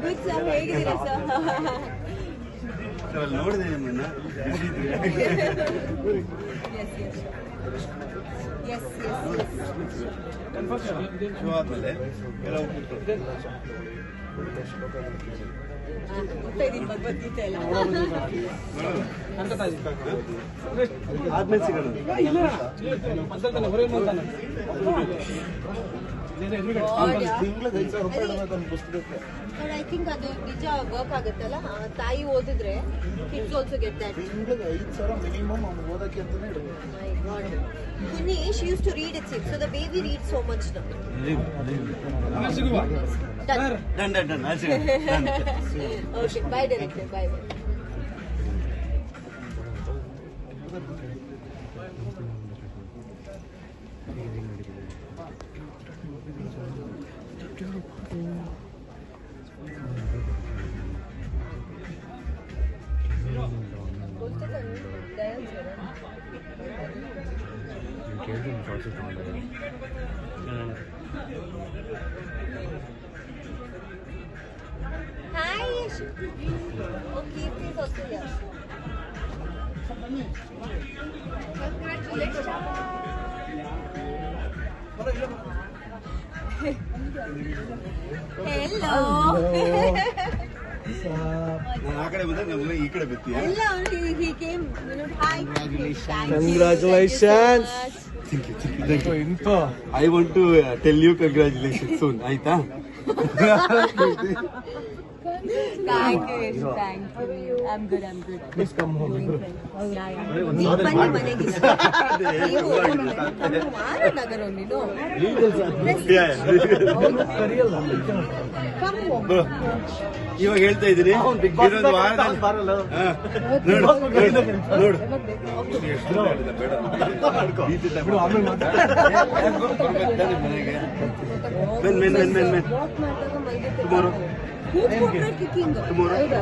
Good sir ಹೇಗಿದ್ದೀರಾ sir ಅಲ್ಲಿ ನೋಡಿದೆ ನಿಮ್ಮನ್ನ ಶೋ ಆದ್ಮೇಲೆ ಕೆಲವು ಆದ್ಮೇಲೆ ಸಿಗೋಣ ಐ ಥಿಂಕ್ ಅದು ನಿಜ ವರ್ಕ್ ಆಗುತ್ತಲ್ಲ? ತಾಯಿ ಓದಿದ್ರೆ ಕಿಡ್ಸ್ ಆಲ್ಸೋ ಗೆಟ್ ದಟ್ ತಿಂಗಳಿಗೆ ಐದು ಸಾವಿರ ಮಿನಿಮಮ್ ಅವ್ನು ಓದಕ್ಕೆ ಅಂತಾನೆ ಇಡಬೇಕು my god Kunni, she used to read it, so the baby reads so much now. Done. Hi, okay, please also yes. Congratulations. Hello. ನಾನು ಆ ಕಡೆ ಬಂದ್ರೆ ನಮ್ಮ ಈ ಕಡೆ ಬರ್ತೀಯ much. I want to tell you congratulation soon ಆಯ್ತಾ Thank you. Yash. Thank you. I'm good. I'm good. Please come home. Yeah, yeah. ನೀವು ಬನ್ನಿ ಮನೆಗಿಲ್ಲ. ನೀವು ಮಾರನಗರ ನೀನು Come home. ಇವಾಗ ಹೇಳ್ತಾ ಇದೀನಿ ಇನ್ನೊಂದು ವಾರದಲ್ಲಿ. ನೋಡು ನೋಡು ಎಷ್ಟು ಮನೆಗೆ men men men men men. Walk